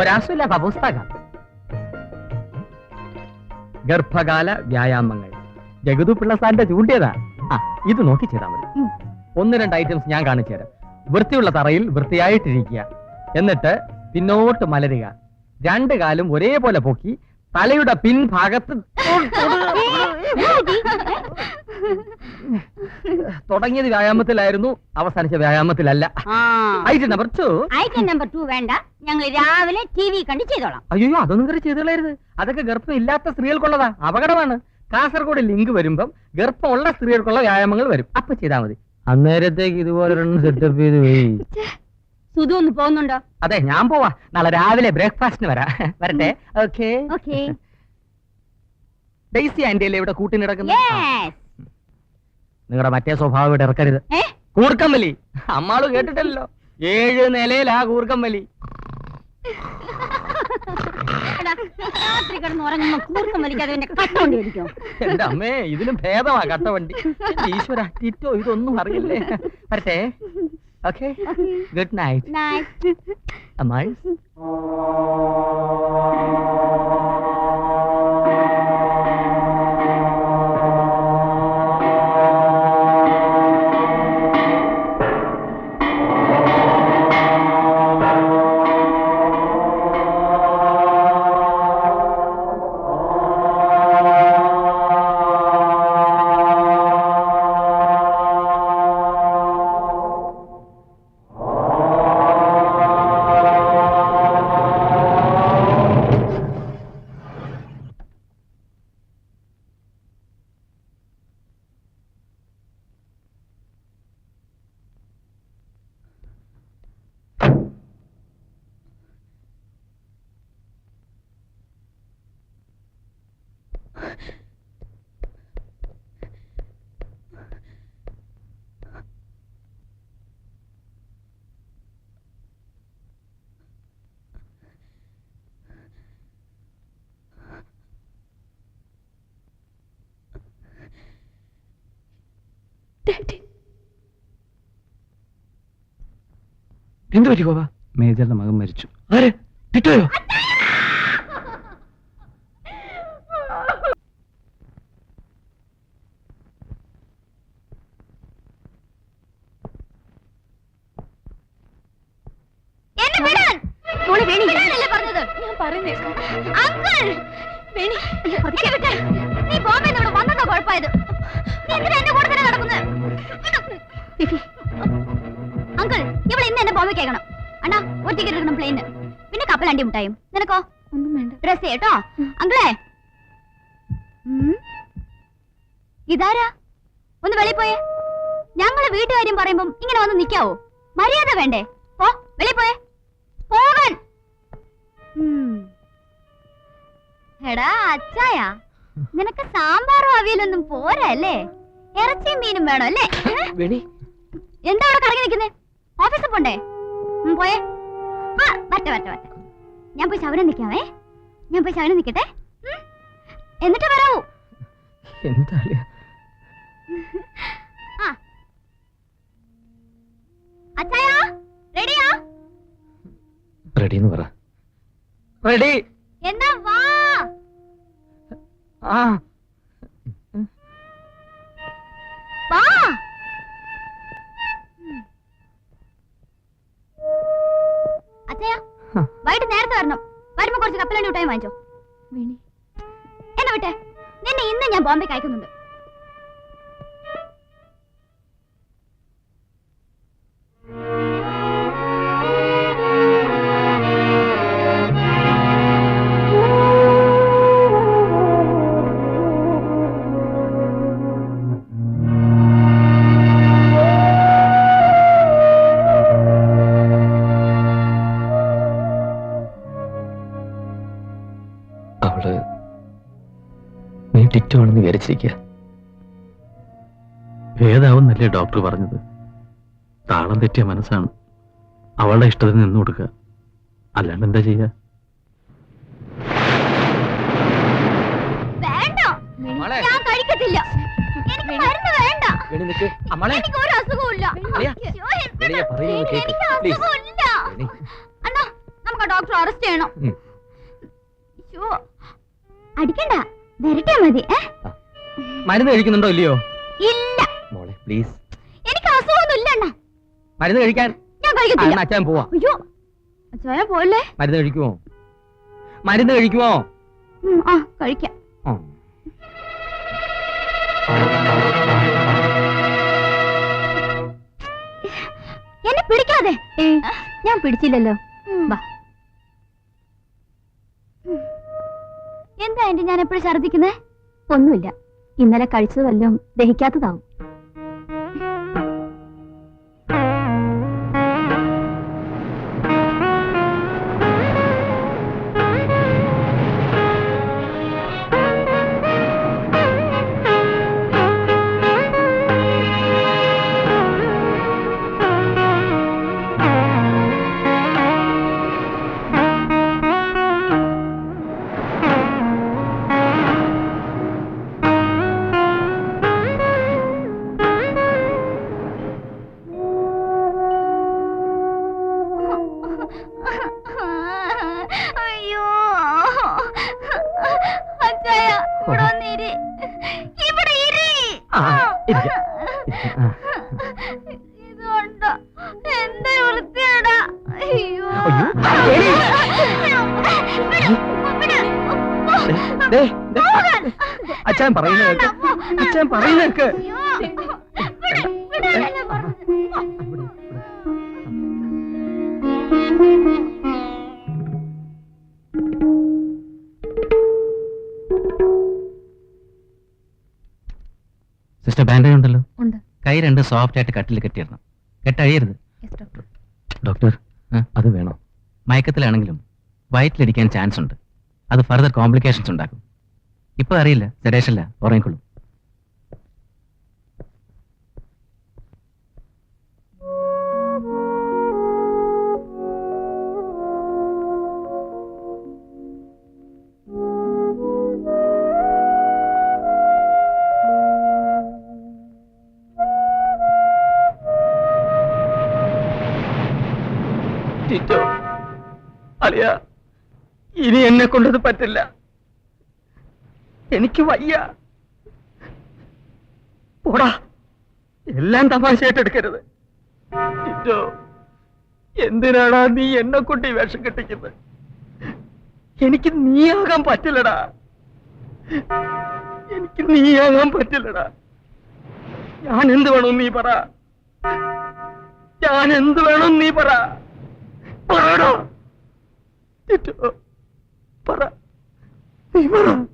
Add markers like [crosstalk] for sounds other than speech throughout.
ഒരാസുലഭ പുസ്തകം ഗർഭകാല വ്യായാമങ്ങൾ. ജഗതു പിള്ളസാറിന്റെ ചൂണ്ടിയതാ. ആ ഇത് നോക്കി ചെയ്താൽ മതി. ഒന്ന് രണ്ട് ഐറ്റംസ് ഞാൻ കാണിച്ചു തരാം. വൃത്തിയുള്ള തറയിൽ വൃത്തിയായിട്ടിരിക്കുക. എന്നിട്ട് പിന്നോട്ട് മലരുക. രണ്ട് കാലും ഒരേപോലെ പൊക്കി തലയുടെ പിൻഭാഗത്ത് [laughs] തുടങ്ങിയത് വ്യായാമത്തിലായിരുന്നു അവസാനിച്ച വ്യായാമത്തിലല്ല. Item number two item number two വേണ്ട. ഞങ്ങൾ രാവിലെ ടി വി കണ്ട് ചെയ്തോളാം. അയ്യോ അതൊന്നും കയറി ചെയ്തോളരുത് അതൊക്കെ ഗർഭം ഇല്ലാത്ത സ്ത്രീകൾക്കുള്ളതാ. അപകടമാണ്. കാസർഗോഡ് ലിങ്ക് വരുമ്പം ഗർഭമുള്ള സ്ത്രീകൾക്കുള്ള വ്യായാമങ്ങൾ വരും. അപ്പൊ ചെയ്താൽ മതി. അന്നേരത്തേക്ക് ഇതുപോലെ സെറ്റപ്പ് ചെയ്ത് പോയി സുധു ഒന്ന് പോകുന്നുണ്ടോ? അതെ ഞാൻ പോവാ. നാളെ രാവിലെ ബ്രേക്ക്ഫാസ്റ്റിന് വരാ. വരട്ടെ. ഓക്കെ ഓക്കെ ഡെയ്സി ആന്റിയല്ലേ ഇവിടെ കൂട്ടിനിടക്കുന്നത്? യെസ് നിങ്ങളുടെ മറ്റേ സ്വഭാവം ഇവിടെ ഇറക്കരുത്. കൂർക്കമ്പലി അമ്മാൾ കേട്ടിട്ടല്ലോ. ഏഴ് നിലയിലാ കൂർക്കമ്പലി രാത്രി കിടന്ന് ഉറങ്ങുമ്പോ കൂർക്കം വലിക്കാതെ എന്റെ കട്ടുകൊണ്ടിരിക്കും എന്റെ അമ്മേ ഇതിലും ഭേദമാ കട്ടവണ്ടി ഈശ്വര ടിറ്റോ ഇതൊന്നും അറിയില്ലേ? വരട്ടെ. ഓക്കെ. Good night. നൈറ്റ് അമ്മാൾ എന്തു പറ്റി ഗോപ? മേജറുടെ മകൻ മരിച്ചു. ആര്? ടിറ്റോയോ എന്നെ വിടാൻ മോളെ വേണി വിടാനല്ലേ അങ്കിൾ! വേണി വിട്ടേ. നീ ബോംബെ ഇവിടെ വന്നതോ കുഴപ്പമായത്. നീ എന്തിനാ എന്റെ കൂടെ തന്നെ നടക്കുന്നത് അങ്കിൾ ഇവിടെ ഇന്ന് എന്നെ ബോംബെ കേൾക്കണം. അണ്ണാ ഒരു ടിക്കറ്റ് എടുക്കണം പ്ലെയിന് പിന്നെ കപ്പലണ്ടി മുട്ടായും. നിനക്കോ? ഒന്നും വേണ്ട. ഡ്രസ് കേട്ടോ. അങ്കിളേ. ഇതാരാ? ഒന്ന് വെളിയിൽ പോയേ. ഞങ്ങൾ വീട്ടുകാര്യം പറയുമ്പം ഇങ്ങനെ വന്ന് നിക്കാവോ? മര്യാദ വേണ്ടേ. ഓ വെളിയിൽ പോയേ. പോകാൻ. എടാ അച്ചായ നിനക്ക് സാമ്പാറും അവിയലൊന്നും പോരാ അല്ലേ? ഇറച്ചിയും മീനും വേണം അല്ലേ? എന്താ അവിടെ കറങ്ങി നിൽക്കുന്നേ? ഓഫീസിൽ പോണ്ടേ? പോയേ. ആ വറ്റ വറ്റ വറ്റ ഞാൻ പോയി ശവനം നിൽക്കാമേ ഞാൻ പോയി ശവനം നിൽക്കട്ടെ. എന്നിട്ട് വരാവൂ എന്താ അച്ചായാ റെഡിയാ? റെഡി എന്ന് പറ. റെഡി. എന്നാ വാ. ആ. വൈകിട്ട് നേരത്തെ വരണം. വരുമ്പോ കുറച്ച് കപ്പലണ്ടി മിഠായി വാങ്ങിച്ചോ. എന്നെ വിട്ടെ? നിന്നെ ഇന്ന് ഞാൻ ബോംബെക്ക് അയക്കുന്നുണ്ട്. നീ ടിറ്റോ ആണെന്ന് വിചാരിച്ചിരിക്കുക. ഭേദാവുന്നല്ലേ ഡോക്ടർ പറഞ്ഞത്. താളം തെറ്റിയ മനസ്സാണ്. അവളുടെ ഇഷ്ടത്തിന് നിന്ന് കൊടുക്കുക. അല്ലാണ്ട് എന്താ ചെയ്യുക? ഡോക്ടർ അറസ്റ്റ് ചെയ്യണം. ഉം. അടിക്കണ്ട. വരട്ടെ മതി? മരുന്ന് കഴിക്കുന്നുണ്ടോ ഇല്ലയോ? ഇല്ല. മോളെ പ്ലീസ്. എനിക്ക് അസുഖമൊന്നുമില്ല മരുന്ന് കഴിക്കാൻ? ഞാൻ കഴിക്കത്തില്ല. അച്ഛൻ പോവാ. അയ്യോ അച്ഛായ പോലെ മരുന്ന് കഴിക്കുമോ മരുന്ന് കഴിക്കുമോ ആ കഴിക്കാം. എന്നെ പിടിക്കാതെ. ഞാൻ പിടിച്ചില്ലല്ലോ. വാ. എന്താ എന്റെ ഞാൻ എപ്പോഴും ഛർദിക്കുന്നേ ഒന്നുമില്ല. ഇന്നലെ കഴിച്ചത് ദഹിക്കാത്തതാവും. അച്ഛൻ പറയുന്നത് കേക്ക്. അച്ഛൻ പറയുന്നത് കേക്ക്. സിസ്റ്റർ ബാൻഡേജ് ഉണ്ടല്ലോ. ഉണ്ട്. കൈ രണ്ട് സോഫ്റ്റ് ആയിട്ട് കട്ടിൽ കെട്ടിയിരുന്നു കെട്ടഴിയരുത്. ഡോക്ടർ ഡോക്ടർ അത് വേണോ? മയക്കത്തിലാണെങ്കിലും വയറ്റിലടിക്കാൻ ചാൻസ് ഉണ്ട്. അത് ഫർദർ കോംപ്ലിക്കേഷൻസ് ഉണ്ടാക്കും. ഇപ്പൊ അറിയില്ല സെഡേഷല്ല ഉറങ്ങിക്കൊള്ളും അളിയ. ഇനി എന്നെ കൊണ്ടത് പറ്റില്ല. എനിക്ക് വയ്യ. പോടാ. എല്ലാം തമാശയായിട്ട് എടുക്കരുത്. ടിറ്റോ എന്തിനാടാ നീ എന്നെ കൊണ്ട് ഈ വേഷം കെട്ടിക്കുന്നത്? എനിക്ക് നീയാകാൻ പറ്റില്ലടാ. എനിക്ക് നീയാകാൻ പറ്റില്ലടാ. ഞാൻ എന്ത് വേണം നീ പറ. ഞാൻ എന്ത് വേണം നീ പറ. പറയടാ. ടിറ്റോ Mom!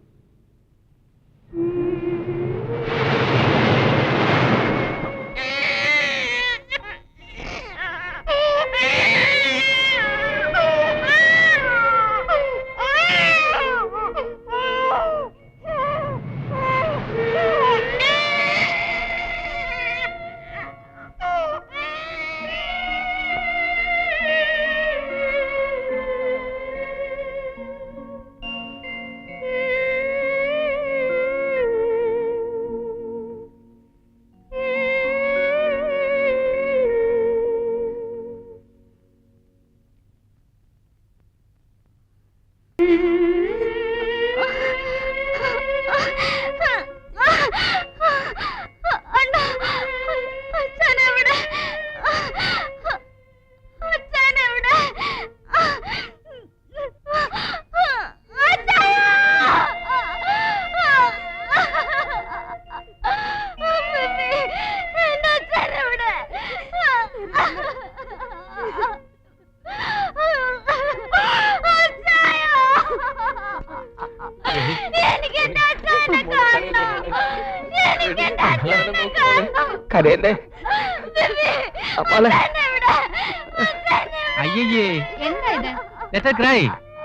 എന്താ ഇത്? ലെറ്റർ ക്രൈ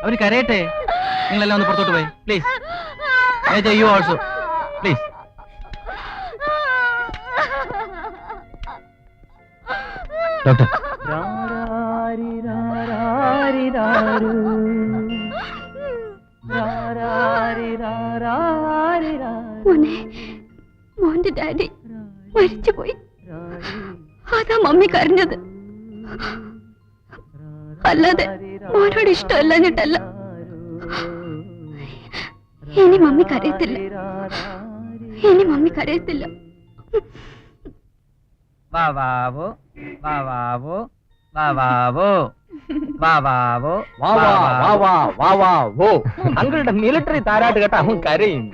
അവന് കരയട്ടെ. നിങ്ങളെല്ലാം ഒന്ന് പുറത്തോട്ട് പോയി. Please you also please doctor മോനെ മോന്റെ ഡാഡി മരിച്ചുപോയി അതാ മമ്മി കരഞ്ഞത് അല്ലാതെ മോനോട് ഇഷ്ടമല്ലാഞ്ഞിട്ടല്ല ഇനി മമ്മി കരയത്തില്ല ഇനി മമ്മി കരയത്തില്ല വാവാവോ വാവാവോ വാവാവോ വാവാവോ വാ വാ വാ വാ വാ വാ വോ അങ്കിളുടെ മിലിറ്ററി താരാട്ട് കേട്ട അവൻ കരയും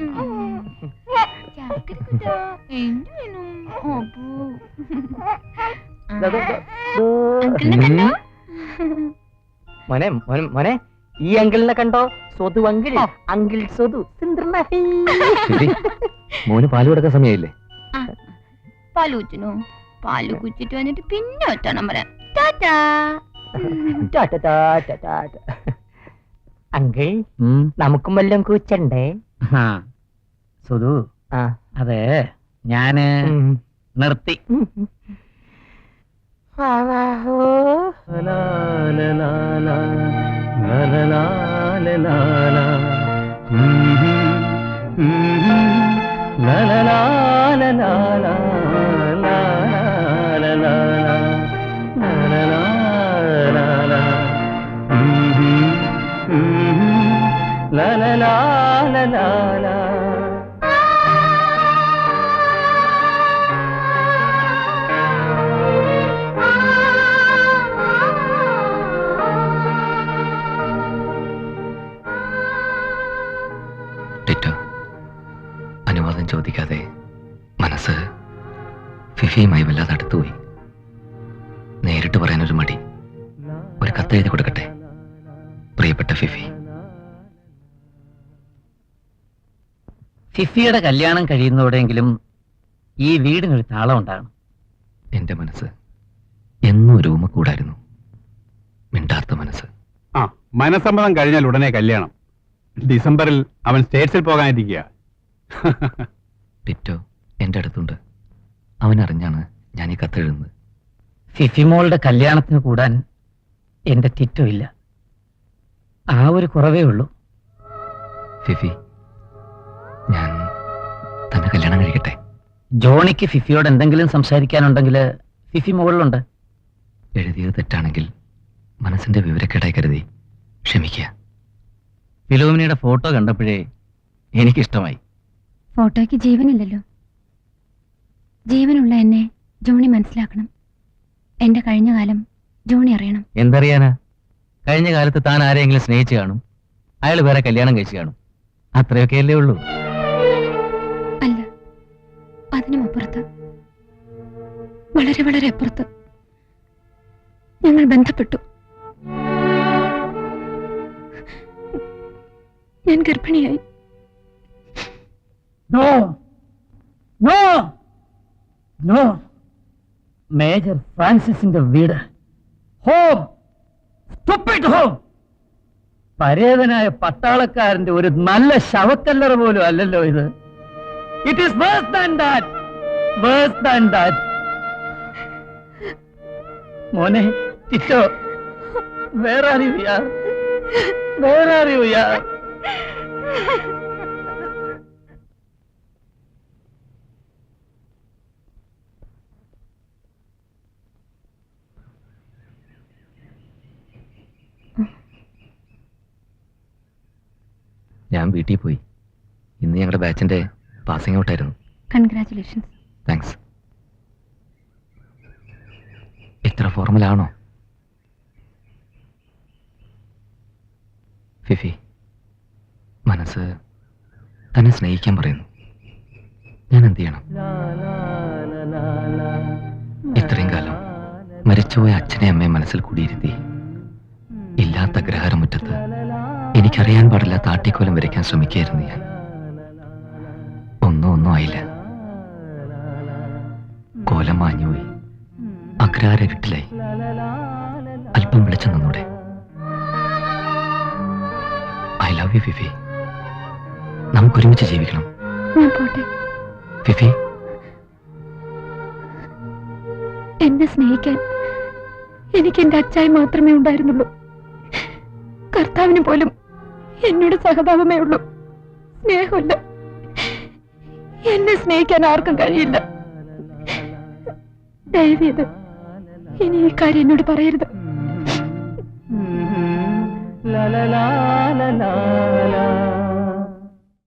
മോനെ മോനെ മോനെ ഈ അങ്കിളിനെ കണ്ടോ? സ്വതു അങ്കിൾ. അങ്കിൾ സ്വതു. [laughs] മോന് പാൽ കൊടുക്കാൻ സമയമില്ലേ? പാൽ കുച്ചിനു പാൽ കുച്ചിട്ട് വന്നിട്ട് പിന്നെ ഒറ്റണം പറയാം. ടാറ്റാ. [laughs] അങ്കിൾ. നമുക്കും വല്ലതും കൂച്ചണ്ടേ അതെ. സുധു ആ അതെ ഞാൻ ഉം. നിർത്തി ടിറ്റോ ഫിഫിയുമായി വല്ലാതെ അടുത്തുപോയി. നേരിട്ട് പറയാനൊരു മടി. ഒരു കത്ത് എഴുതി കൊടുക്കട്ടെ? പ്രിയപ്പെട്ട ഫിഫി. ഫിഫിയുടെ കല്യാണം കഴിയുന്നതോടെങ്കിലും ഈ വീടിനൊരു താളം ഉണ്ടാകണം. എന്റെ മനസ്സ് എന്നും ഒരു ഊമ കൂടായിരുന്നു. മിണ്ടാത്ത മനസ്സ്. ആ മനസ്സമ്മതം കഴിഞ്ഞാൽ ഉടനെ കല്യാണം. ഡിസംബറിൽ അവൻ സ്റ്റേറ്റ്സിൽ പോകാനിരിക്കുക. പിറ്റോ എന്റെ അടുത്തുണ്ട്. അവനറിഞ്ഞാണ് ഞാൻ ഈ കത്തെഴുതുന്നത് ഫിഫിമോളുടെ കല്യാണത്തിന് കൂടാൻ എന്റെ തിറ്റുമില്ല. ഇല്ല ആ ഒരു കുറവേ ഉള്ളൂ. ഫിഫി ഞാൻ തന്റെ കല്യാണം കഴിക്കട്ടെ? ജോണിക്ക് ഫിഫിയോട് എന്തെങ്കിലും സംസാരിക്കാനുണ്ടെങ്കിൽ ഫിഫി മുകളിലുണ്ട്. എഴുതിയത് തെറ്റാണെങ്കിൽ മനസ്സിന്റെ വിവരക്കേടായി കരുതി ക്ഷമിക്കുക. ഫിലോമിനിയുടെ ഫോട്ടോ കണ്ടപ്പോഴേ എനിക്കിഷ്ടമായി. ഫോട്ടോയ്ക്ക് ജീവനില്ലല്ലോ. ജീവനുള്ള എന്നെ ജോണി മനസ്സിലാക്കണം. എന്റെ കഴിഞ്ഞ കാലം ജോണി അറിയണം. എന്തറിയാനാ? കഴിഞ്ഞ കാലത്ത് താൻ ആരെയെങ്കിലും സ്നേഹിച്ചു കാണും. അയാൾ വേറെ കല്യാണം കഴിച്ചു കാണും. അത്രയൊക്കെ അല്ലേ ഉള്ളൂ. അല്ല അതിനും അപ്പുറത്ത് വളരെ വളരെ അപ്പുറത്ത് ഞങ്ങൾ ബന്ധപ്പെട്ടു. ഞാൻ ഗർഭിണിയായി. No no. നോ മേജർ ഫ്രാൻസിസിന്റെ വീട്. ഹോം ഹോം പരേതനായ പട്ടാളക്കാരന്റെ ഒരു നല്ല ശവക്കല്ലറ പോലും അല്ലല്ലോ ഇത്. It is worse than that worse than that മോനെ ടിറ്റോ വേറെ അറിയാ വേറെ അറിയാ ഞാൻ വീട്ടിൽ പോയി. ഇന്ന് ഞങ്ങളുടെ ബാച്ചിന്റെ പാസിംഗ് ഔട്ട് ആയിരുന്നു. കൺഗ്രാറ്റുലേഷൻസ് താങ്ക്സ് എത്ര ഫോർമലാണോ ഫിഫി മനസ്സ് തന്നെ സ്നേഹിക്കാൻ പറയുന്നു. ഞാൻ എന്ത് ചെയ്യണം? ഇത്രയും കാലം മരിച്ചുപോയ അച്ഛനെ അമ്മയെ മനസ്സിൽ കൂടിയിരുത്തി. ഇല്ലാത്ത ഗ്രഹാരമുറ്റത്ത് എനിക്കറിയാൻ പാടില്ലാത്ത ആട്ടിക്കോലം വരയ്ക്കാൻ ശ്രമിക്കുകയായിരുന്നു ഞാൻ. ഒന്നും ഒന്നും ആയില്ല. കോലം മാഞ്ഞുപോയി അഗ്രാര കിട്ടിലായി അല്പം വിളിച്ചു നിന്നൂടെ. ഐ ലവ് യു ഫിഫി നമുക്ക് ഒരുമിച്ച് ജീവിക്കണം ഫിഫി എന്നെ സ്നേഹിക്കാൻ എനിക്ക് എന്റെ അച്ചായി മാത്രമേ ഉണ്ടായിരുന്നുള്ളൂ. കർത്താവിന് പോലും എന്നോട് സഹതാപമേ ഉള്ളൂ. സ്നേഹമില്ല. എന്നെ സ്നേഹിക്കാൻ ആർക്കും കഴിയില്ല. ദയവേത് ഇനി ഈ കാര്യം എന്നോട് പറയരുത്. ലാ.